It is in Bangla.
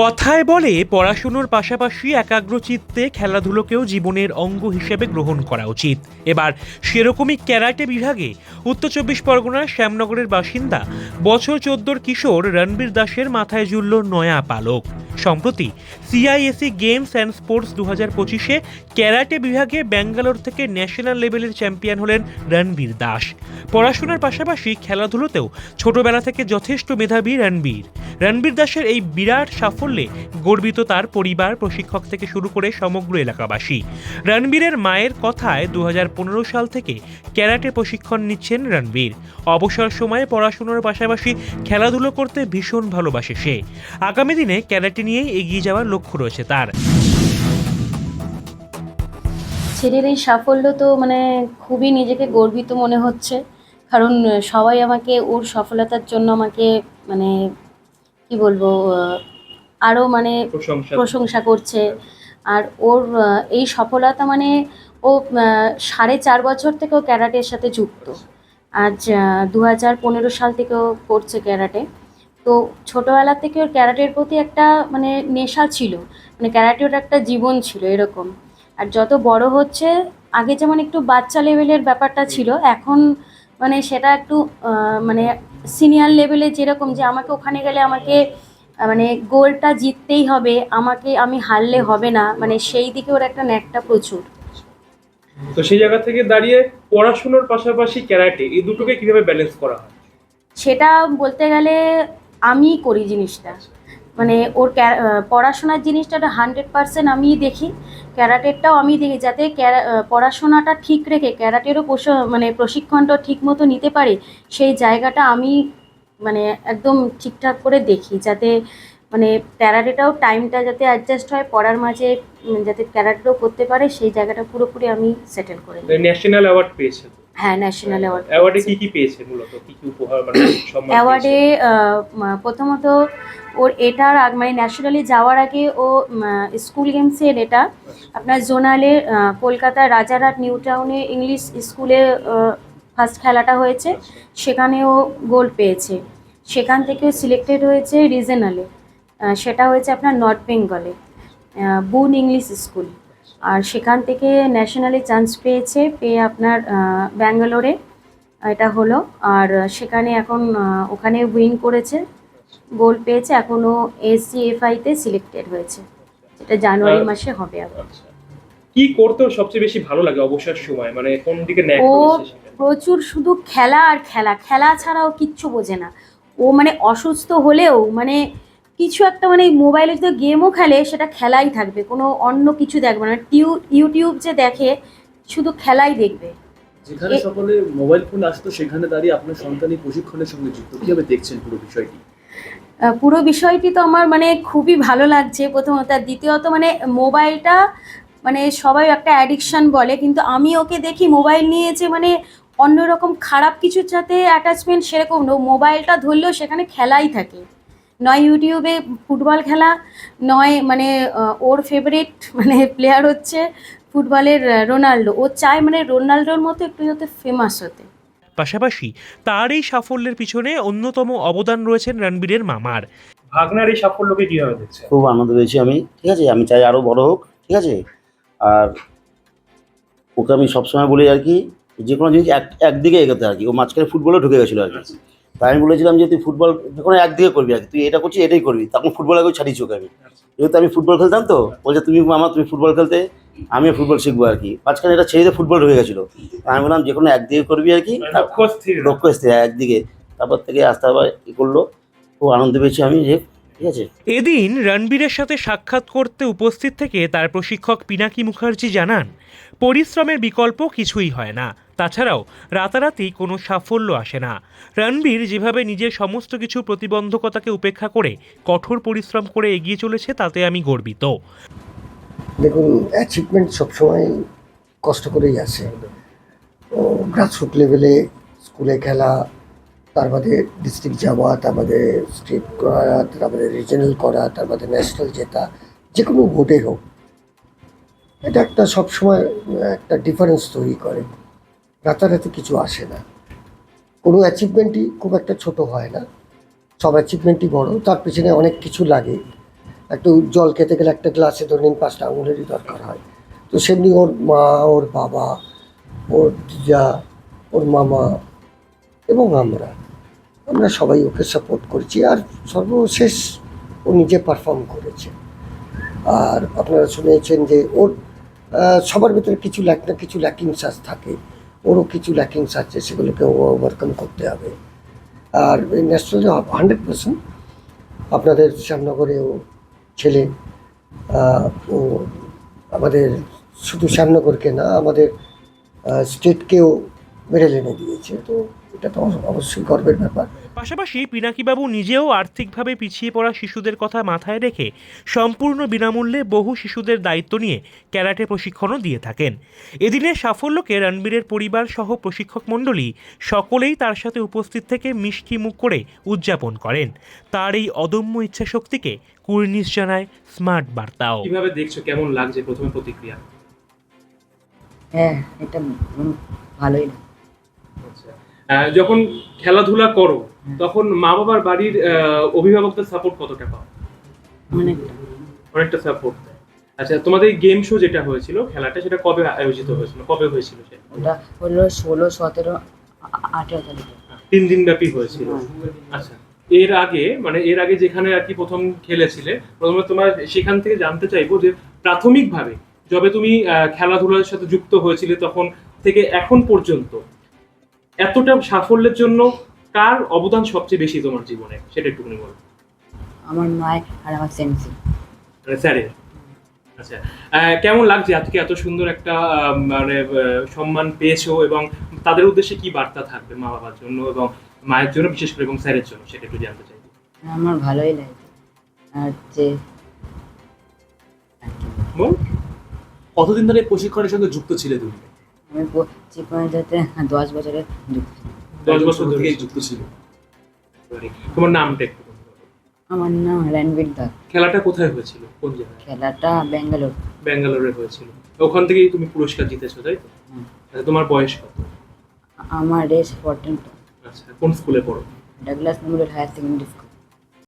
কথায় বলে, পড়াশুনোর পাশাপাশি একাগ্রচিত্তে খেলাধুলোকেও জীবনের অঙ্গ হিসেবে গ্রহণ করা উচিত। এবার, সেরকমই ক্যারাটে বিভাগে উত্তর চব্বিশ পরগনার শ্যামনগরের বাসিন্দা, বছর চোদ্দোর কিশোর রণবীর দাসের মাথায় ঝুলল নয়া পালক। সম্প্রতি সিআইএসি গেমস অ্যান্ড স্পোর্টস দু হাজার পঁচিশে ক্যারাটে বিভাগে ব্যাঙ্গালোর থেকে ন্যাশনাল লেভেলের চ্যাম্পিয়ন হলেন রণবীর দাস। পড়াশোনার পাশাপাশি খেলাধুলোতেও ছোটবেলা থেকে যথেষ্ট মেধাবী রণবীর। রণবীর দাসের এই বিরাট সাফল্যে গর্বিত তার পরিবার, প্রশিক্ষক থেকে শুরু করে সমগ্র এলাকাবাসী। রণবীরের মায়ের কথায় দু হাজার পনেরো সাল থেকে ক্যারাটে প্রশিক্ষণ নিচ্ছেন রণবীর। অবসর সময়ে পড়াশোনার পাশাপাশি খেলাধুলো করতে ভীষণ ভালোবাসে সে। আগামী দিনে ক্যারাটে নিয়েই এগিয়ে যাওয়ার লক্ষ্য রয়েছে তার। ছেলের এই সাফল্য তো মানে খুবই নিজেকে গর্বিত মনে হচ্ছে। কারণ সবাই আমাকে ওর সফলতার জন্য আমাকে মানে কি বলব আরও মানে প্রশংসা করছে। আর ওর এই সফলতা মানে ও সাড়ে চার বছর থেকে ও ক্যারাটের সাথে যুক্ত। আজ দু হাজার পনেরো সাল থেকে ও করছে ক্যারাটে। তো ছোটোবেলা থেকে ওর ক্যারাটের প্রতি একটা মানে নেশা ছিল। মানে ক্যারাটে ওর একটা জীবন ছিল এরকম। আর যত বড় হচ্ছে আগে যেমন একটু বাচ্চা লেভেলের ব্যাপারটা ছিল এখন মানে সেটা একটু মানে সিনিয়র লেভেলে যেরকম যে আমাকে ওখানে গেলে আমাকে মানে গোলটা জিততেই হবে আমাকে আমি হারলে হবে না মানে সেই দিকে ওর একটা ন্যাকটা প্রচুর। তো সেই জায়গা থেকে দাঁড়িয়ে পড়াশোনার পাশাপাশি ক্যারাটে এই দুটোকে কীভাবে ব্যালেন্স করা হয়? সেটা বলতে গেলে আমি করি জিনিসটা। মানে ওর পড়াশোনার জিনিসটা হান্ড্রেড পার্সেন্ট আমিই দেখি। ক্যারাটেরটাও আমি দেখি যাতে ক্যারা- পড়াশোনাটা ঠিক রেখে ক্যারাটেরও মানে প্রশিক্ষণটা ঠিক মতো নিতে পারে সেই জায়গাটা আমি মানে একদম ঠিকঠাক করে দেখি যাতে মানে ক্যারাটেটাও টাইমটা যাতে অ্যাডজাস্ট হয় পড়ার মাঝে যাতে ক্যারাটেও করতে পারে সেই জায়গাটা পুরোপুরি আমি সেটেল করে ন্যাশনাল অ্যাওয়ার্ড পেয়েছে হ্যাঁ ন্যাশনাল অ্যাওয়ার্ড অ্যাওয়ার্ডে কি কি পেয়েছে মূলত? কি কি উপহার মানে সম্মান অ্যাওয়ার্ডে প্রথমত ওর এটার আগ মানে ন্যাশনালি যাওয়ার আগে ও স্কুল গেমসের এটা আপনার জোনালে কলকাতার রাজারহাট নিউ টাউনে ইংলিশ স্কুলে ফার্স্ট খেলাটা হয়েছে। সেখানে ও গোল্ড পেয়েছে। সেখান থেকে সিলেক্টেড হয়েছে রিজনালে সেটা হয়েছে আপনার নর্থ বেঙ্গলে বুন ইংলিশ স্কুল আর সেখান থেকে ন্যাশনালি চান্স পেয়েছে পেয়ে আপনার ব্যাঙ্গালোরে এটা হলো। আর সেখানে এখন ওখানে উইন করেছে গোল পেয়েছে এখনও এসিএফআইতে সিলেক্টেড হয়েছে এটা জানুয়ারি মাসে হবে আবার। আচ্ছা। কি করতে সবচেয়ে বেশি ভালো লাগে অবসর সময়? মানে কোন দিকে ন্যাক ও প্রচুর শুধু খেলা আর খেলা। খেলা ছাড়াও কিচ্ছু বোঝে না। ও মানে অসুস্থ হলেও মানে কিছু একটা মানে মোবাইলে যদি গেমও খেলে সেটা খেলাই থাকবে। কোনো অন্য কিছু দেখবে না। টিউ ইউটিউব যে দেখে শুধু খেলাই দেখবে। যেখানে সকলে মোবাইল ফোন আসতো সেখানে দাঁড়িয়ে আপনার সন্তানই প্রশিক্ষণের সঙ্গে যুক্ত। কীভাবে দেখছেন পুরো বিষয়টি? পুরো বিষয়টি তো আমার মানে খুবই ভালো লাগছে প্রথমত। আর দ্বিতীয়ত মানে মোবাইলটা মানে সবাই একটা অ্যাডিকশান বলে কিন্তু আমি ওকে দেখি মোবাইল নিয়েছে মানে অন্যরকম খারাপ কিছুর সাথে অ্যাটাচমেন্ট সেরকম না মোবাইলটা ধরলেও সেখানে খেলাই থাকে। নয় ইউটিউবে ফুটবল খেলা নয় মানে ওর ফেভারিট মানে প্লেয়ার হচ্ছে ফুটবলের রোনাল্ডো। ও চায় মানে রোনাল্ডোর মতো একটু যাতে ফেমাস হতে। পাশাপাশি তার এই সাফল্যের পিছনে অন্যতম অবদান রয়েছেন রণবীরের মামার। ভাগনার এই সাফল্যকে কীভাবে দেখছে খুব আনন্দ পেয়েছি আমি। ঠিক আছে আমি চাই আরও বড় হোক ঠিক আছে? আর ওকে আমি সবসময় বলি আর কি যে কোনো জিনিস এক একদিকে এগোতে আর কি। ও মাঝখানে ফুটবলে ঢুকে গেছিল আর কি। তাই আমি বলেছিলাম যে তুই ফুটবল যে কোনো একদিকে করবি আর কি তুই এটা করছিস এটাই করবি তখন ফুটবল আগে ছাড়িয়ে চোখে আমি। যেহেতু আমি ফুটবল খেলতাম তো বলছে তুমি মামা তুমি ফুটবল খেলতে আমি ফুটবল শিখব আর কি। মাঝখানে এটা ছেড়ে দিয়ে ফুটবল হয়ে গেছিল। আমি বললাম যে কোনো একদিকে করবি আর কি লক্ষ্য স্থির। এসছে একদিকে। তারপর থেকে আস্তে আবার ই করল। খুব আনন্দ পেয়েছি আমি যে ঠিক আছে? এদিন রণবীরের সাথে সাক্ষাৎ করতে উপস্থিত থেকে তার প্রশিক্ষক পিনাকি মুখার্জি জানান পরিশ্রমের বিকল্প কিছুই হয় না। তাছাড়াও রাতারাতি কোনো সাফল্য আসে না। রণবীর যেভাবে নিজের সমস্ত কিছু প্রতিবন্ধকতাকে উপেক্ষা করে কঠোর পরিশ্রম করে এগিয়ে চলেছে তাতে আমি গর্বিত। দেখুন অ্যাচিভমেন্ট সবসময় কষ্ট করেই আসে। গ্রাসরুট লেভেলে স্কুলে খেলা তার বাদে ডিস্ট্রিক্ট যাওয়া তার বাদে স্টেট করা তার বাদে রিজনাল করা তার বাদে ন্যাশনাল জেতা যে কোনো ভোটে হোক, এটা একটা সবসময় একটা ডিফারেন্স তৈরি করে। রাতারাতি কিছু আসে না। কোনো অ্যাচিভমেন্টই খুব একটা ছোট হয় না। সব অ্যাচিভমেন্টই বড়, তার পিছনে অনেক কিছু লাগে। একটু জল খেতে গেলে একটা গ্লাসে ধরে নিন পাঁচটা আঙুলেরই দরকার হয়। তো সেমনি ওর মা, ওর বাবা, ওর দিদা ওর মামা এবং আমরা আমরা সবাই ওকে সাপোর্ট করেছি আর সর্বশেষ ও নিজে পারফর্ম করেছে। আর আপনারা শুনেছেন যে ওর সবার ভিতরে কিছু ল্যাক না, কিছু ল্যাকিংস আস থাকে। ওরও কিছু ল্যাকিংস আছে, সেগুলোকে ওভারকাম করতে হবে। আর ন্যাশনালি হান্ড্রেড পার্সেন্ট আপনাদের শ্যামনগরে ও ছেলে ও আমাদের শুধু শ্যামনগরকে না, আমাদের স্টেটকেও মেডেল এনে দিয়েছে তো এটা তো অবশ্যই গর্বের ব্যাপার। পাশাপাশি পিনাকিবাবু নিজেও আর্থিকভাবে পিছিয়ে পড়া শিশুদের কথা মাথায় রেখে সম্পূর্ণ বিনামূল্যে বহু শিশুদের দায়িত্ব নিয়ে ক্যারাটে প্রশিক্ষণও দিয়ে থাকেন। এদিনের সাফল্যকে রণবীরের পরিবার সহ প্রশিক্ষক মণ্ডলী সকলেই তার সাথে উপস্থিত থেকে মিষ্টি মুখ করে উদযাপন করেন। তার এই অদম্য ইচ্ছাশক্তিকে কুর্নিশ জানায় স্মার্ট বার্তাও। কীভাবে দেখছ? কেমন লাগছে প্রথমে প্রতিক্রিয়া? হ্যাঁ এটা ভালোই লাগে যখন খেলাধুলা করো তখন মা বাবার বাড়ির অভিভাবকদের সাপোর্ট কতটা পাও? অনেকটা। অনেকটা সাপোর্ট আচ্ছা তোমাদের গেম শো যেটা হয়েছিল খেলাটা সেটা কবে আয়োজিত হয়েছিল? কবে হয়েছিল সেটা? ওটা হলো ষোলো সতেরো আঠেরো তারিখে। তিন দিন ব্যাপী হয়েছিল। আচ্ছা এর আগে মানে এর আগে যেখানে আর কি প্রথম খেলেছিলে প্রথমে তোমার সেখান থেকে জানতে চাইব যে প্রাথমিকভাবে যবে তুমি খেলাধুলার সাথে যুক্ত হয়েছিলে তখন থেকে এখন পর্যন্ত এতটা সাফল্যের জন্য কার অবদান সবচেয়ে বেশি তোমার জীবনে? সেটা একটুখানি বলো। আমার মায়ের আর আমার সেন্সি মানে স্যারের? আচ্ছা। কেমন লাগছে আজকে এত সুন্দর একটা মানে সম্মান পেয়েছ এবং তাদের উদ্দেশ্যে কি বার্তা থাকবে মা বাবার জন্য এবং মায়ের জন্য বিশেষ করে এবং স্যারের জন্য? সেটা একটু জানতে চাই। আমার ভালোই লাগে। আর যে বল। কতদিন ধরে প্রশিক্ষণের সঙ্গে যুক্ত ছিলে তুমি? আমি চিকন যাতে দশ বছরের যুক্ত দশ বছর ধরে যুক্ত ছিল তোমার নামটা একটু আমার নাম রণবীর দাস। খেলাটা কোথায় হয়েছিল? কোন জায়গায়? খেলাটা ব্যাঙ্গালোর। ব্যাঙ্গালোরে হয়েছিল। ওখান থেকেই তুমি পুরস্কার জিতেছো তাই তো? আচ্ছা তোমার বয়স কত? আমার রেস ফোরটিন আচ্ছা কোন স্কুলে পড়ো? Douglas memorial higher secondary school